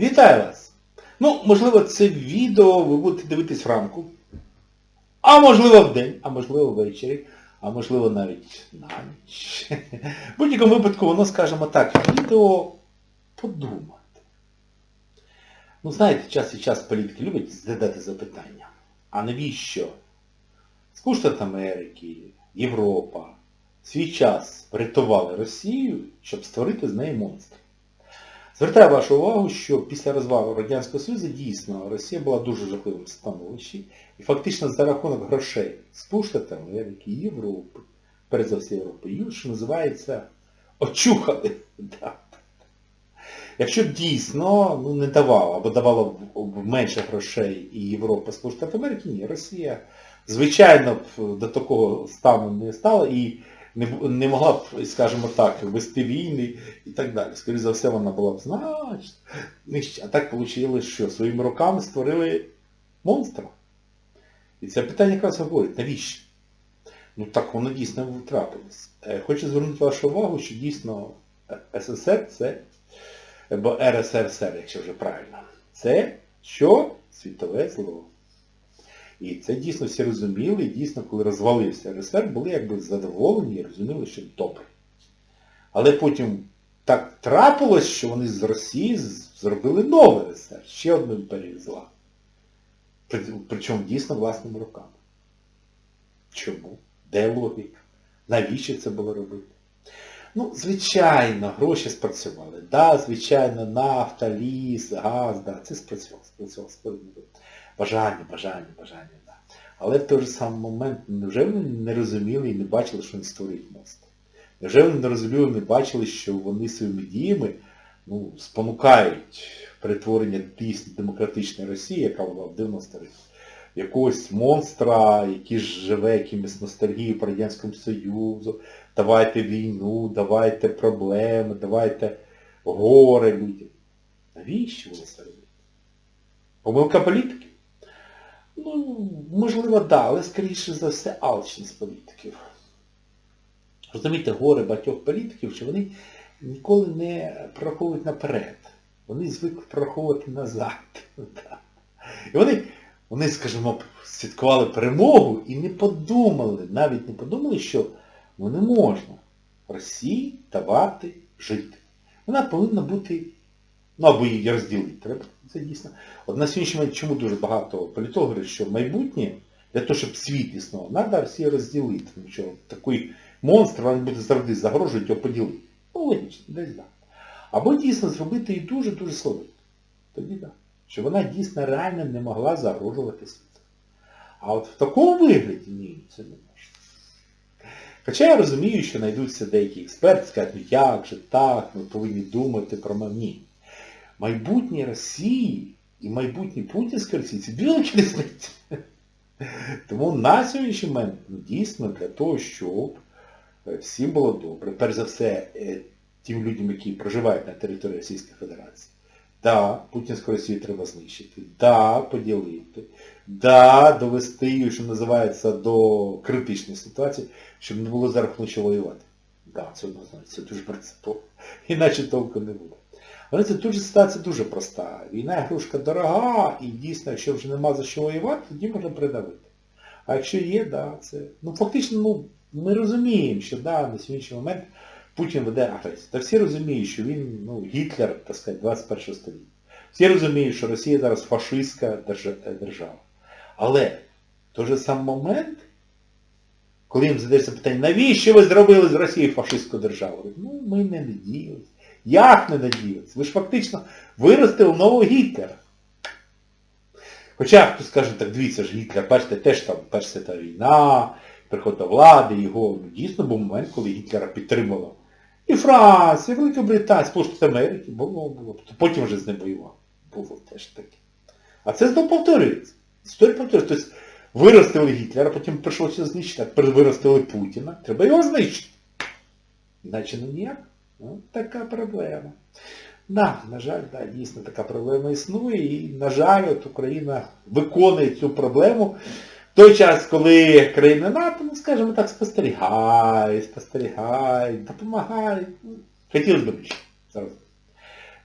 Вітаю вас! Ну, можливо, це відео ви будете дивитись вранку, а можливо вдень, а можливо ввечері, а можливо навіть на ніч. В будь-якому випадку воно, скажімо так, відео подумати. Ну, знаєте, час від час політики люблять задати запитання. А навіщо Сполучені Америки, Європа свій час врятували Росію, щоб створити з неї монстр? Звертаю вашу увагу, що після розвалу Радянського Союзу дійсно Росія була в дуже жахливому становищі. І фактично за рахунок грошей Сполучених Америки, Європи, перш за все Європи, її, що називається, очухали. Да. Якщо б дійсно ну, не давала, або давала б- менше грошей і Європа, Сполучені Америки, ні, Росія, звичайно, б до такого стану не стала і не, не могла б, скажімо так, вести війни і так далі. Скоріше за все, вона була б значно нижча. А так вийшло, що своїми руками створили монстра. І це питання якраз говорить, навіщо? Ну так воно дійсно трапилось. Е, Хочу звернути вашу увагу, що дійсно е, СССР це, або РСРСР, якщо вже правильно, це що? Світове зло. І це дійсно всі розуміли, і дійсно, коли розвалився РСР, були якби задоволені і розуміли, що добре. Але потім так трапилось, що вони з Росії зробили новий РСР, ще одну імперію зла. Причому дійсно власними руками. Чому? Де логіка? Навіщо це було робити? Ну, звичайно, гроші спрацювали. Да, звичайно, нафта, ліс, газ, да, це спрацювало, спрацювало, спрацювало. Бажання, бажання, бажання, да. Але в той же самий момент, невже вони не розуміли і не бачили, що вони створюють мост? Невже вони не розуміли, не бачили, що вони своїми діями ну, спонукають перетворення дійсно демократичної Росії, яка була в 90 років, якогось монстра, який живе якимось ностальгією по Радянському Союзу, давайте війну, давайте проблеми, давайте горе людям. Навіщо вони це роблять? Помилка політики? Ну, можливо, да, але скоріше за все алчність політиків. Розумієте, горе багатьох політиків, що вони ніколи не прораховують наперед. Вони звикли прораховувати назад. І вони, вони, скажімо, святкували перемогу і не подумали, навіть не подумали, що ну, не можна Росії давати жити. Вона повинна бути, ну або її розділити треба. Це дійсно. От на сьогоднішній момент чому дуже багато політологів говорять, що майбутнє, для того, щоб світ існував, треба всі розділити. Тому що такий монстр, він буде завжди загрожувати його поділити. Ну, логічно, десь так. Або дійсно зробити її дуже-дуже слабою. Тоді так. Що вона дійсно реально не могла загрожувати світу. А от в такому вигляді ні, це не можна. Хоча я розумію, що знайдуться деякі експерти, скажуть, ну як же так, ми повинні думати про мене. Ні. Майбутнє Росії і майбутнє Путінської Росії це біло різниця. Тому на сьогоднішній момент ну, дійсно для того, щоб е, всім було добре. Перш за все, е, тим людям, які проживають на території Російської Федерації. Да, Путінську Росію треба знищити. Да, поділити. Да, довести її, що називається, до критичної ситуації, щоб не було за рахунок чого воювати. Да, це однозначно, це дуже принципово. Іначе толку не буде. Але це дуже ситуація дуже проста. Війна ігрушка дорога, і дійсно, якщо вже нема за що воювати, тоді можна придавити. А якщо є, да, це... Ну фактично, ну, ми розуміємо, що да, на сьогоднішній момент Путін веде агресію. Та всі розуміють, що він, ну, Гітлер, так сказати, 21 століття. Всі розуміють, що Росія зараз фашистська держава. Але той же самий момент, коли їм задається питання, навіщо ви зробили з Росії фашистську державу? Ну, ми не надіялися. Як не надіялися? Ви ж фактично виростили нового Гітлера. Хоча хто скаже, так дивіться ж Гітлер, бачите, теж там Перша свята війна, приход до влади, його ну, дійсно був момент, коли Гітлера підтримала. І Франція, і Велика Британія, Сполучені Америки, було, було. Потім вже з ним воював. Було теж таке. А це знову повторюється. Історія повторюється. Тобто виростили Гітлера, потім прийшлося знищити, а тепер виростили Путіна. Треба його знищити. Іначе ну ніяк. Ну, така проблема. Да, на жаль, да, дійсно така проблема існує. І, на жаль, от Україна виконує цю проблему в той час, коли країни НАТО, ну скажімо так, спостерігають, спостерігають, допомагають. Ну, Хотілося б більше.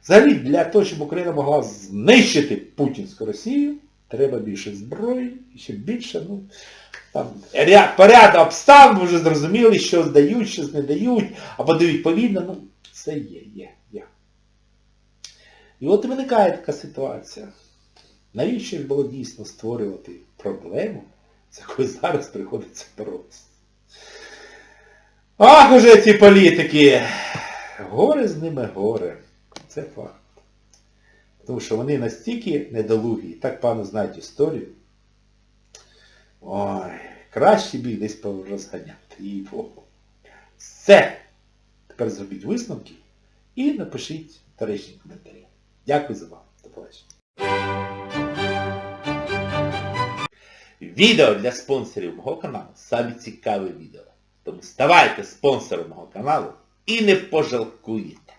Взагалі, для того, щоб Україна могла знищити путінську Росію, треба більше зброї, ще більше, ну, там, ряд, поряд обставин, ви вже зрозуміли, що здають, що не дають, або дають повільно, ну, це є, є, є. І от виникає така ситуація. Навіщо було дійсно створювати проблему, з якою зараз приходиться боротися? Ах, уже ці політики! Горе з ними горе. Це факт. Тому що вони настільки недолугі, так пану знають історію. Ой, краще б їх десь порозганяти. І Богу. Все. Тепер зробіть висновки і напишіть доречні коментарі. Дякую за увагу. До побачення. Відео для спонсорів мого каналу самі цікаві відео. Тому ставайте спонсором мого каналу і не пожалкуєте.